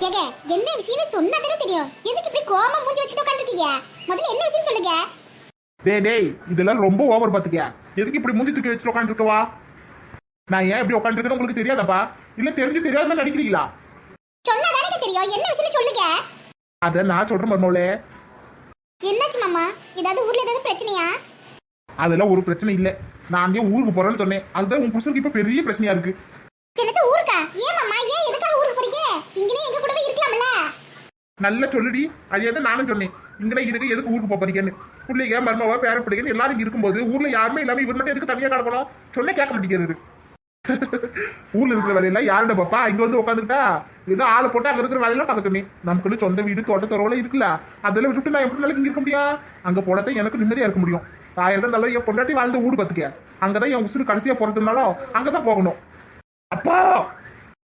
கேக்க என்ன விஷயம்னு சொன்னாதானே தெரியும்? எதுக்கு இப்படி கோவமா மூஞ்சி வச்சுட்டு உட்காந்துருக்கீங்க முதல்ல என்ன விஷயம் சொல்லுங்க. டேய் டேய் இதெல்லாம் ரொம்ப ஓவர் பாத்துக்கியா எதுக்கு இப்படி மூஞ்சி தூக்கி வச்சுட்டு உட்காந்துருக்கவா நான் ஏன் இப்படி உட்காந்துருக்கேன்னு உங்களுக்கு தெரியாதாப்பா? இல்ல தெரிஞ்சு தெரியாத மாதிரி நடிக்கிறீங்களா சொன்னாதானே தெரியும். என்ன விஷயம் சொல்லுங்க. அத நான் சொல்றேன் மர்மோளே. என்னாச்சு மாமா? ஏதாவது ஊர்ல ஏதாவது பிரச்சனையா? அதெல்லாம் ஒரு பிரச்சனை இல்ல. நான் அங்கேயே ஊருக்கு போறேன்னு சொன்னேன். அதுதான் உன் புருஷனுக்கு இப்ப பெரிய பிரச்சனையா இருக்கு. என்னது ஊருக்கா ஏன் மாமா ஏன் எதுக்காக ஊருக்கு போறீங்க இங்கனே எங்க கூடவே இருக்கலாம்ல நல்ல சொல்லுடி. அதே தான் நானும் சொன்னேன். இங்கே இருக்கு எதுக்கு ஊருக்கு போப் போறீங்கன்னு. பிள்ளைங்க மர்மவா பேர பிள்ளைங்க எல்லாரும் இருக்கும்போது ஊர்ல யாருமே இல்லாம இவர் மட்டும் எதுக்கு தனியாக கிடக்கணும்? சொல்ல கேட்க மாட்டேங்கிறது ஊர்ல இருக்கிற வேலையெல்லாம் யாரோட பாப்பா? இங்க வந்து உட்காந்துக்கிட்டா ஏதோ ஆளை போட்டு அங்க இருக்கிற வேலையெல்லாம் பார்க்கணுமே நமக்குள்ள சொந்த வீடு தோட்ட துறவுல இருக்குல்ல. அதெல்லாம் விட்டுட்டு நான் எப்படி நாளைக்கு இங்க இருக்க முடியும்? அங்க போனதான் எனக்கு நிம்மதியா இருக்க முடியும். ஆயிரம் தான் நல்லா என் பொண்டாட்டி வாழ்ந்த ஊடு பார்த்துக்க. அங்கதான் என் உசுறு கடைசியா போறதுனாலும் அங்கதான் போகணும். அப்பா!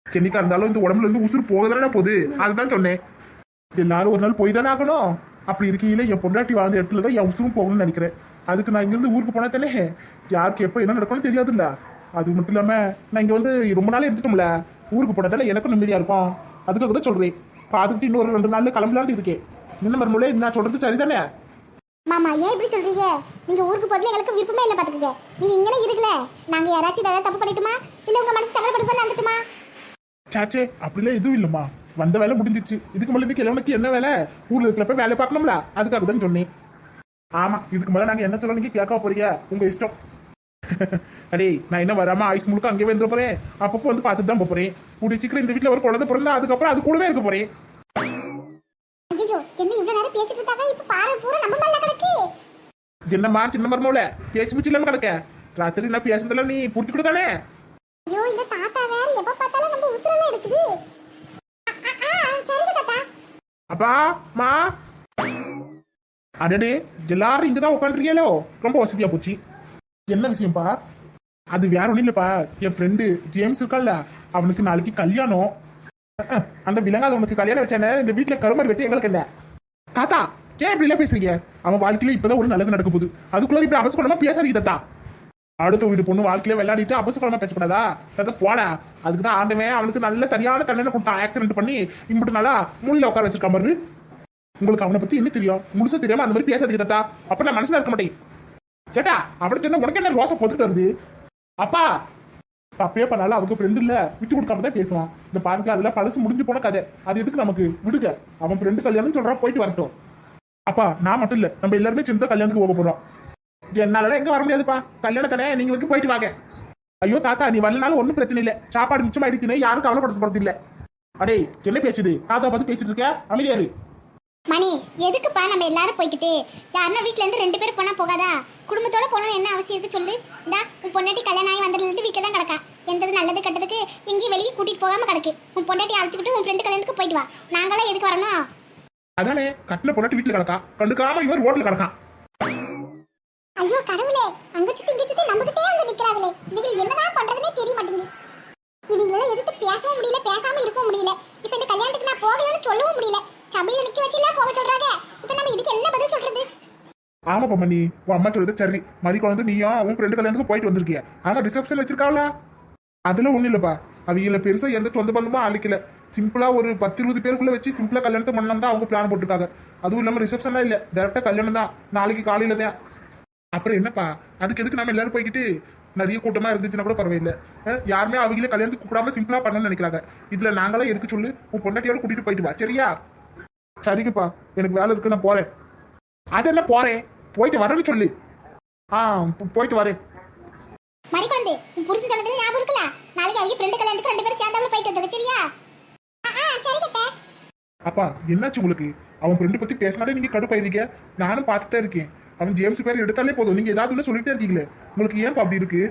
சென்னைக்கா இருந்தாலும் இந்த உடம்புல இருந்து உசுறு போகுதானே போகுது. அதுதான் சொன்னேன். எல்லாரும் ஒரு நாள் போய் தானே ஆகணும். அப்படி இருக்கையில என் பொண்டாட்டி வாழ்ந்த இடத்துல தான் என் உசுரும் போகணும்னு நினைக்கிறேன். அதுக்கு நான் இங்கிருந்து ஊருக்கு போனா தானே? யாருக்கு எப்போ என்ன நடக்கும்னு தெரியாதுல்ல. அது மட்டும் இல்லாம நான் இங்க வந்து ரொம்ப நாள் இருந்துட்டோம்ல. ஊருக்கு போனதால எனக்கும் நிம்மதியா இருக்கும். அதுக்காக தான் சொல்றேன். பார்த்துக்கிட்டு இன்னொரு ரெண்டு நாள்ல கிளம்பலான்னு இருக்கேன். என்ன மறுமொழி நான் சொல்றது சரிதானே? மாமா ஏன் இப்படி சொல்றீங்க? நீங்க ஊருக்கு போறதுல எங்களுக்கு விருப்பமே இல்ல பாத்துக்கங்க. நீங்க இங்கனே இருக்கல நாங்க யாராச்சும் ஏதாவது தப்பு பண்ணிட்டுமா? இல்ல உங்க மனசு தவறு படுப்பா நடந்துட்டுமா? சாச்சே அப்படிலாம் எதுவும் இல்லம்மா. வந்த வேலை முடிஞ்சிச்சு. இதுக்கு மேல இதுக்கு கிழவனுக்கு என்ன வேலை? ஊர்ல இருக்கிறப்ப வேலை பார்க்கணும்ல. அதுக்காக தான் சொன்னேன். ஆமா இதுக்கு மேல நாங்க என்ன சொல்ல நீங்க கேட்க போறீங்க? உங்க இஷ்டம். அடே நான் என்ன வராம ஆயுஸ் முழுக்க அங்கேயே வந்துட போறேன்? அப்பப்போ வந்து பார்த்துட்டு தான் போறேன். கூடிய சீக்கிரம் இந்த வீட்டுல ஒரு குழந்தை பிறந்தா அதுக்கப்புறம் அது கூடவே இருக்க போறேன். என்னம்மா சின்ன மருமவுல பேசி முச்சு இல்லாம கிடக்க. ராத்திரி நான் பேசுனதெல்லாம் நீ புடிச்சு கூட தானே ஐயோ இந்த தாத்தா வேற எப்ப பார்த்தாலும் நம்ம உசுரெல்லாம் எடுக்குது அ, அ, அ, சரிங்க தாத்தா அப்பா மா. அடடே எல்லாரும் இங்கதான் உட்காந்துருக்கீங்களோ ரொம்ப வசதியா போச்சு. என்ன விஷயம்ப்பா அது வேற ஒண்ணும் இல்லப்பா. என் ஃப்ரெண்டு ஜேம்ஸ் இருக்கான்ல அவனுக்கு நாளைக்கு கல்யாணம். அந்த விலங்காத உனக்கு கல்யாணம் வச்சானே இந்த வீட்டுல கருமாரி வச்சு எங்களுக்கு இல்ல தாத்தா ஏன் இப்படி எல்லாம் பேசுறீங்க? அவன் வாழ்க்கையில இப்பதான் ஒரு நல்லது நடக்க போகுது. அதுக்குள்ள இப்படி அவசரமா பேசாதீங்க தாத்தா. அடுத்த வீட்டு பொண்ணு வாழ்க்கையில விளையாடிட்டு அபசகுலமா பேசக்கூடாதா? சத்த போடா. அதுக்கு தான் ஆண்டவன் அவனுக்கு நல்ல சரியான தண்டனை கொடுத்தான். ஆக்சிடென்ட் பண்ணி இம்பிட்டு நாளா முள்ள உட்கார வச்சிருக்கான் பாரு. உங்களுக்கு அவனை பத்தி என்ன தெரியும்? முழுசா தெரியாம அந்த மாதிரி பேசுறது தாத்தா. அப்ப நான் மனசுல இருக்க மாட்டேன். கேட்டா அவனுக்கு என்ன உனக்கு என்ன ரோசை போட்டுட்டு வருது? அப்பா தப்பே பண்ணாலும் அவங்க ஃப்ரெண்டு இல்ல. விட்டு கொடுக்காம தான் பேசுவான். இந்த பாருங்க அதெல்லாம் பழசு முடிஞ்சு போன கதை. அது எதுக்கு நமக்கு? விடுங்க. அவன் ஃப்ரெண்டு கல்யாணம் சொல்றான் போயிட்டு வரட்டும். அப்பா நான் மட்டும் இல்ல. நம்ம எல்லாருமே சின்ன கல்யாணத்துக்கு போக போறோம். என்னால எங்க வர முடியாதுப்பா. கல்யாணம் தானே நீங்க வந்து போயிட்டு வாங்க. ஐயோ தாத்தா நீ வரலனாலும் ஒண்ணும் பிரச்சனை இல்ல. சாப்பாடு மிச்சமாயிடுச்சுன்னு யாரும் கவலைப்படுத்த போறது இல்ல அடே என்ன பேசுது தாத்தா பார்த்து பேசிட்டு இருக்க அமைதியாரு மணி எதுக்குப்பா நம்ம எல்லாரும் போய்க்கிட்டு? யாருன்னா வீட்ல இருந்து ரெண்டு பேரும் போனா போகாதா? குடும்பத்தோட போகணும் என்ன அவசியம் இருக்கு சொல்லு. இந்தா உன் பொண்டாட்டி கல்யாணம் ஆகி வந்ததுல இருந்து வீட்டில் தான் கிடக்கா. எந்தது நல்லது கெட்டதுக்கு எங்கேயும் வெளியே கூட்டிட்டு போகாம கிடக்கு. உன் பொண்டாட்டி அழைச்சிக்கிட்டு உன் ஃப்ரெண்டு கல்யாணத்துக்கு போயிட்டு வா. நாங்களாம் எதுக்கு வரணும்? அதானே கட்டில பொண்ணாட்டி வீட்டுல கிடக்கா. கண்டுக்காம இவர் ரோட்ல கிடக்கான் கடவுளே அங்க நம்மகிட்டே நம்ம வந்து நிக்கிறாங்களே. இவங்க என்னதான் பண்றதுனே தெரிய மாட்டேங்குது. இவங்கள எதிர்த்து பேசவும் முடியல பேசாம இருக்கவும் முடியல. இப்ப இந்த கல்யாணத்துக்கு நான் போகலன்னு சொல்லவும் முடியல. சபையில நிக்க வச்சு எல்லாம் போக சொல்றாங்க. இப்ப நம்ம இதுக்கு என்ன பதில் சொல்றது? ஆமா பொம்மணி உன் அம்மா சொல்றது சரி. மதி குழந்தை நீயா உன் ஃப்ரெண்டு கல்யாணத்துக்கு போயிட்டு வந்திருக்கிய? ஆனா ரிசப்ஷன் வச்சிருக்காங்களா அதுல ஒண்ணும் இல்லப்பா. அவங்கள பெருசா எந்த சொந்த பந்தமும் அழைக்கல. சிம்பிளா ஒரு பத்து இருபது பேருக்குள்ள வச்சு சிம்பிளா கல்யாணத்தை பண்ணலாம் தான் அவங்க பிளான் போட்டிருக்காங்க. அதுவும் இல்லாம ரிசப்ஷன்லாம் இல்ல. டேரக்டா கல்யாணம் தான். நாளைக்கு காலையில தான் அப்புறம் என்னப்பா? அதுக்கு எதுக்கு நம்ம எல்லாரும் போய்கிட்டு நிறைய கூட்டமா இருந்துச்சுன்னா கூட பரவாயில்ல. யாருமே அவங்கள கல்யாணத்துக்கு கூப்பிடாம சிம்பிளா பண்ணணும்னு நினைக்கிறாங்க. இதுல நாங்களே எதுக்கு சொல்லு? உன் பொண்டாட்டியோட கூட்டிட்டு போயிட்டு வா. சரியா? சரிங்கப்பா. எனக்கு வேலை இருக்கு நான் போறேன். அது என்ன போறேன்? போயிட்டு வரேன்னு சொல்லு. ஆ போயிட்டு வரேன். மறிக்குழந்தை உன் புருஷன் சொன்னதுல ஞாபகம் இருக்குல்ல? நாளைக்கு அவங்க ஃப்ரெண்டு கல்யாணத்துக்கு ரெண்டு பேரும் சேர்ந்தாப்புல போயிட்டு வந்துருங்க சரியா? அப்பா என்னாச்சு உங்களுக்கு? அவன் ஃப்ரெண்டு பத்தி பேசினாலே நீங்க கடுப்பாயிருக்கீங்க. நானும் பார்த்துட்டே இருக்கேன். அவன் ஜேம்ஸ் பேர் எடுத்தாலே போதும். நீங்க ஏதாவது ஒண்ணு சொல்லிட்டே இருக்கீங்களே. உங்களுக்கு ஏன் அப்படி இருக்கு?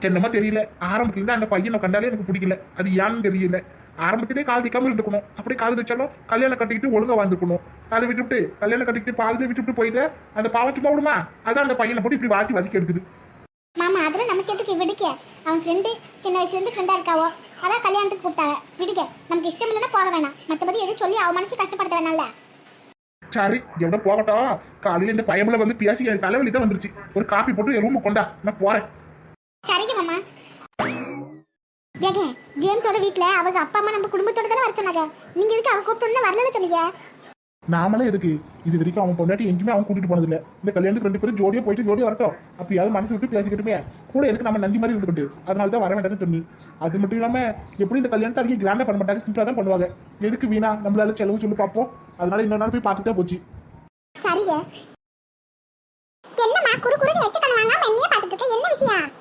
என்னமா தெரியல. ஆரம்பத்துல அந்த பையனை கண்டாலே எனக்கு பிடிக்கல. அது ஏன்னு தெரியல. ஆரம்பத்திலே கால் திக்காம இருந்துக்கணும். அப்படி காது வச்சாலும் கல்யாணம் கட்டிக்கிட்டு ஒழுங்கா வாழ்ந்துக்கணும். அதை விட்டுவிட்டு கல்யாணம் கட்டிக்கிட்டு பாதி விட்டுவிட்டு போயிட்டு அந்த பாவம் சும்மா விடுமா? அதான் அந்த பையனை போட்டு இப்படி வாத்தி வதக்கி எடுக்குது மாமா அதெல்லாம் நமக்கு எதுக்கு? விடுக்க. அவன் ஃப்ரெண்டு சின்ன வயசுல இருந்து ஃப்ரெண்டா இருக்காவோ? அதான் கல்யாணத்துக்கு கூப்பிட்டாங்க. விடுக்க. நமக்கு இஷ்டம் இல்லைன்னா போக வேணாம். மத்தபடி எதுவும் சொல்லி அவன் மனசு கஷ்டப்படுத்த வேணாம்ல. சரி எவ்வளோ போகட்டும். காலையில இந்த பயமில் வந்து பேசி என் தலைவலி தான் வந்துருச்சு. ஒரு காப்பி போட்டு என் ரூமுக்கு கொண்டா. நான் போறேன். சரிங்க மாமா. ஏங்க ஜேம்ஸோட வீட்டில் அவங்க அப்பா அம்மா நம்ம குடும்பத்தோட தானே வர சொன்னாங்க. நீங்க எதுக்கு அவ கூப்பிட்டு வரலன்னு சொன்னீங்க? நாமளே எதுக்கு? இது வரைக்கும் அவன் பொண்டாட்டி எங்கேயுமே அவன் கூட்டிட்டு போனதில்ல. இந்த கல்யாணத்துக்கு ரெண்டு பேரும் ஜோடியா போயிட்டு ஜோடியா வரட்டும். அப்பயாவது மனசு விட்டு பேசிக்கிட்டுமே கூட எதுக்கு நம்ம நந்தி மாதிரி இருந்துக்கிட்டு அதனால தான் வர வேண்டாம்னு சொன்னி அது மட்டும் இல்லாம எப்படி இந்த கல்யாணத்தை அவங்க கிராண்டா பண்ண மாட்டாங்க? சிம்பிளா தான் பண்ணுவாங்க. எதுக்கு வீணா? நம்மளால செலவு சொல்லி பார்ப்போம். அதனால இன்னொரு நாள் போய் பார்த்துட்டே போச்சு. சரிங்க. குறு குறு எச்சு பண்ணுவாங்க என்ன விஷயம்?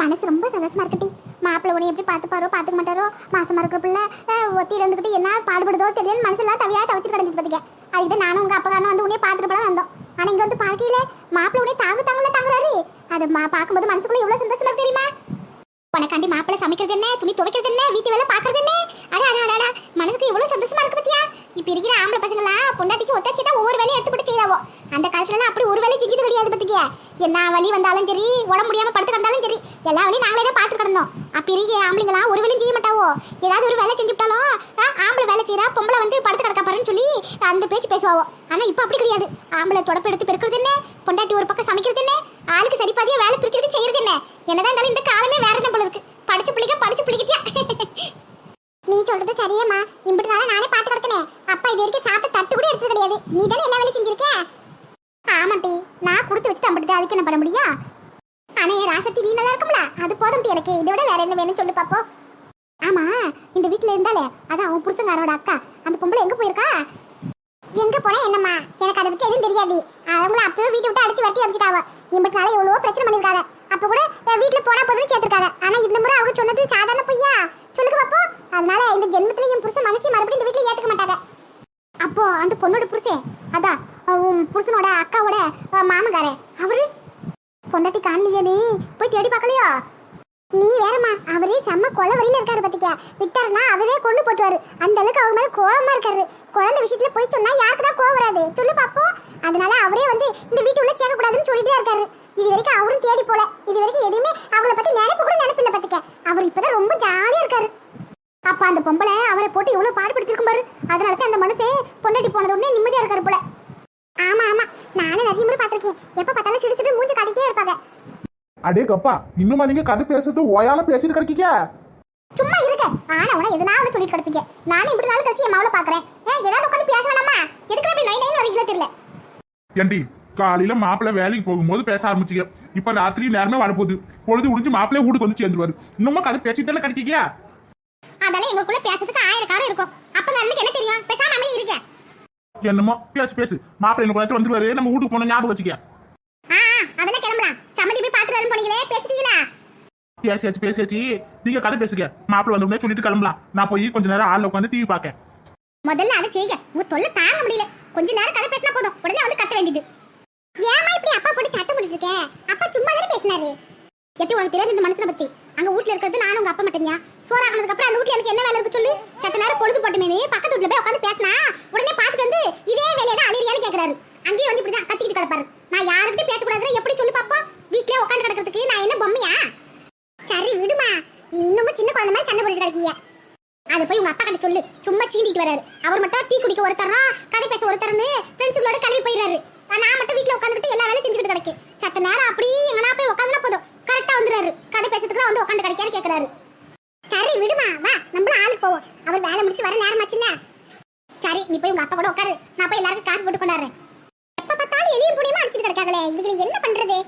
மனசு ரொம்ப சந்தோஷமா இருக்கட்டி மாப்பிள்ளை உடனே எப்படி பார்த்துப்பாரோ பார்த்துக்க மாட்டாரோ மாசமா இருக்கிற பிள்ளை ஒத்தி இருந்துக்கிட்டு என்ன பாடுபடுதோ தெரியல மனசுலாம் தவியா தவிச்சு கிடந்துட்டு பார்த்துக்க அதுக்கு நானும் உங்க அப்பா வந்து உடனே பார்த்துட்டு போலாம் வந்தோம். ஆனா இங்க வந்து பார்க்கையில மாப்பிள்ளை உடனே தாங்க தாங்கல தாங்குறாரு. அது மா பார்க்கும்போது மனசுக்குள்ள எவ்வளவு சந்தோஷமா இருக்கு தெரியுமா? உனக்காண்டி மாப்பிள்ளை சமைக்கிறது என்ன துணி துவைக்கிறது என்ன வீட்டு வேலை பார்க்கறது என்ன? அடா அடா அடா மனசுக்கு எவ்வளவு சந்தோஷமா இருக்கு பத்தியா? இப்போ இருக்கிற ஆம்பளை பசங்களாம் பொண்டாட்டிக்கு ஒத்தாச்சி தான் ஒவ்வொரு வேலையும் எடுத்துக்கிட்டு செய்யாவோ அந்த காலத்துலலாம் அப்படி ஒரு வேலையும் செஞ்சது கிடையாது பத்திக்கியா என்ன வழி வந்தாலும் சரி உடம்பு முடியாம படுத்து கிடந்தாலும் சரி எல்லா வேலையும் நாங்களே தான் பார்த்து கிடந்தோம். அப்போ இருக்கிற ஆம்பளைங்களாம் ஒரு வேலையும் செய்ய மாட்டாவோ? ஏதாவது ஒரு வேலை செஞ்சுட்டாலும் ஆம்பளை வேலை செய்கிறா பொம்பளை வந்து படுத்து கிடக்க பாருன்னு சொல்லி அந்த பேச்சு பேசுவாவோ? ஆனா இப்போ அப்படி கிடையாது. ஆம்பளை தொடப்பு எடுத்து பெருக்கிறது என்ன? பொண்டாட்டி ஒரு பக்கம் சமைக்கிறது என்ன? ஆளுக்கு சரிப்பாதியாக வேலை பிரிச்சுக்கிட்டு செய்கிறது என்ன? என்னதான் இருந்தாலும் இந்த காலமே வேறு தான் போல இருக்கு? படிச்ச பிள்ளைங்க படிச்ச பிள்ளைக்கிட்டியா நீ சொல்றது சரியம்மா. இப்படி நாளா நானே பார்த்து கிடக்கனே. அப்பா இது வரைக்கும் சாப்பிட்டு தட்டு கூட எடுத்தது கிடையாது. நீ தானே எல்லா வேலையும் செஞ்சிருக்க? ஆமாட்டி நான் கொடுத்து வச்சு தம்பிட்டு அதுக்கு என்ன பண்ண முடியும்? ஆனா என் ராசத்தி நீ நல்லா இருக்கும்ல? அது போதும் எனக்கு. இதை விட வேற என்ன வேணும்னு சொல்லி பார்ப்போம் ஆமா இந்த வீட்ல இருந்தாலே அதான் அவன் புருஷங்காரோட அக்கா. அந்த பொம்பளை எங்க போயிருக்கா? எங்க போனா என்னம்மா? எனக்கு அதை பத்தி எதுவும் தெரியாது. அவங்கள அப்பவே வீட்டை விட்டு அடிச்சு வட்டி அடிச்சுட்டாவ. இம்பட்டால எவ்வளவோ பிரச்சனை பண்ணிருக்காங்க அப்ப கூட வீட்டுல போனா போதும் சேர்த்திருக்காங்க ஆனா இந்த முறை அவங்க சொன்னது சாதாரண பொய்யா? சொல்லுங்க பாப்போம் அதனால இந்த ஜென்மத்துல என் புருஷன் மனசு மறுபடியும் இந்த வீட்டுல ஏத்துக்க மாட்டாங்க. அப்போ அந்த பொண்ணோட புருஷன் அதான் உன் புருஷனோட அக்காவோட அஹ், அவரு? பொண்டாட்டி நீ? போய் தேடி பார்க்கலையா? நீ வேறம்மா அவரே செம்ம கொலை வழியில இருக்காரு பாத்திக்கா விட்டாருன்னா அவரே கொண்டு போட்டுவாரு. அந்த அளவுக்கு அவர் மேல கோவமா இருக்காரு. குழந்தை விஷயத்துல போய் சொன்னா யாருக்கு தான் கோவம் வராது. சொல்லு பாப்போம். அதனால அவரே வந்து இந்த வீட்டு உள்ள சேர்க்க கூடாதுன்னு சொல்லிட்டே இருக்காரு. இது வரைக்கும் அவரும் தேடி போல. இது வரைக்கும் எதுவுமே அவங்கள பத்தி நினைப்பு கூட நினைப்பில்ல பாத்துக்க. அவர் இப்பதான் ரொம்ப ஜாலியா இருக்காரு. அப்ப அந்த பொம்பளை அவரை போட்டு எவ்வளவு பாடுபடுத்திருக்கும் பாரு. அதனால தான் அந்த மனுஷன் பொண்டாட்டி போனது உடனே நிம்மதியா இருக்காரு போல. ஆமா ஆமா. நானும் நிறைய முறை பாத்திருக்கேன். எப்ப பார்த்தாலும் சிடு சிடு மூஞ்சி காட்டிட்டே இருப்பாங்க. அடே கப்பா இன்னுமா நீங்க கதை பேசுறது ஓயால பேசிட்டு கிடைக்கீங்க? சும்மா இருக்க. ஆனா உன எதுனா ஒன்று சொல்லிட்டு கிடப்பீங்க. நானும் இப்படி நாள் கழிச்சு என் மாவுல பாக்குறேன். ஏன் ஏதாவது உட்காந்து பேச வேணாமா? எதுக்கு அப்படி நை நைன்னு வரீங்களோ தெரியல. ஏண்டி காலையில மாப்பிள்ளை வேலைக்கு போகும்போது பேச ஆரம்பிச்சீங்க. இப்ப ராத்திரி நேரமே வரப்போகுது. பொழுது முடிஞ்சு மாப்பிள்ளைய வீட்டுக்கு வந்து சேர்ந்துருவாரு. இன்னுமா கதை பேசிட்டு கிடைக்கீங்க அதெல்லாம் எங்களுக்குள்ள பேசுறதுக்கு ஆயிரம் காரம் இருக்கும். அப்ப அண்ணனுக்கு என்ன தெரியும்? பேசாம அமைதி இருக்க என்னமோ? பேசு பேசு. மாப்பிள்ளை எனக்கு குளத்துல வந்துருவாரு. நம்ம வீட்டுக்கு போன ஞாபகம் வச்சுக்க. அதெல்லாம் கிளம்பலாம். சம்மந்தி போய் பாத்துட்டு வரணும் போனீங்களே பேசிட்டீங்களா? பேசியாச்சு பேசியாச்சு நீங்க கதை பேசுங்க. மாப்பிள்ளை வந்த உடனே சொல்லிட்டு கிளம்பலாம். நான் போய் கொஞ்ச நேரம் ஆள்ல உட்காந்து டிவி பார்க்க முதல்ல அதை செய்யுங்க. உங்க தொல்லை தாங்க முடியல. கொஞ்ச நேரம் கதை பேசினா போதும் உடனே வந்து கத்த வேண்டியது ஏமா இப்படி அப்பா போட்டு அப்பா சும்மா தானே பேசினாரு? எட்டு உனக்கு தெரியாது இந்த மனுஷனை பத்தி. அங்க வீட்ல இருக்கிறது நானும் உங்க அப்பா மட்டும்யா? ஆனதுக்கு அப்புறம் அந்த வீட்ல எனக்கு என்ன வேலை இருக்கு சொல்லு? சத்த நேரம் பொழுது போட்டுமே பக்கத்து வீட்ல போய் உட்காந்து பேசினா உடனே பாத்துட்டு வந்து இதே வேலையை தான் அழியான்னு கேக்குறாரு. அங்கேயே வந்து இப்படிதான் கத்திக்கிட்டு கிடப்பாரு நான் யாருக்கிட்டையும் பேசக்கூடாதுன்னு எப்படி சொல்லி பாப்பா வீட்லயே உட்காந்து கிடக்கிறதுக்கு நான் என்ன பொம்மையா சரி விடுமா இன்னமும் சின்ன குழந்தை மாதிரி சண்டை போட்டுட்டு கிடக்கீங்க அது போய் உங்க அப்பா கிட்ட சொல்லு சும்மா சீண்டிட்டு வராரு அவர் மட்டும் டீ குடிக்க ஒருத்தரா கதை பேச ஒருத்தர்னு ஃப்ரெண்ட்ஸுங்களோட கிளம்பி போயிடுறாரு நான் மட்டும் வீட்ல உட்காந்துக்கிட்டு எல்லா வேலையும் செஞ்சுக்கிட்டு கிடக்கேன் சத்த நேரம் அப்படி எங்கனா போய் உட்காந்துனா போதும். கரெக்டா வந்துறாரு கதை பேசுறதுக்கு வந்து உட்காந்து கிடைக்கான்னு கேக்குறாரு. சரி விடுமா வா நம்மளும் ஆளுக்கு போவோம். அவர் வேலை முடிச்சு வர நேரம் ஆச்சுல்ல? சரி நீ போய் உங்க அப்பா கூட உட்காரு. நான் போய் எல்லாருக்கும் காப்பி போட்டு கொண்டாடுறேன். எப்ப பார்த்தாலும் எலியும் புடியுமா அடிச்சுட்டு கிடக்காங்களே? இதுல என்ன பண்றது?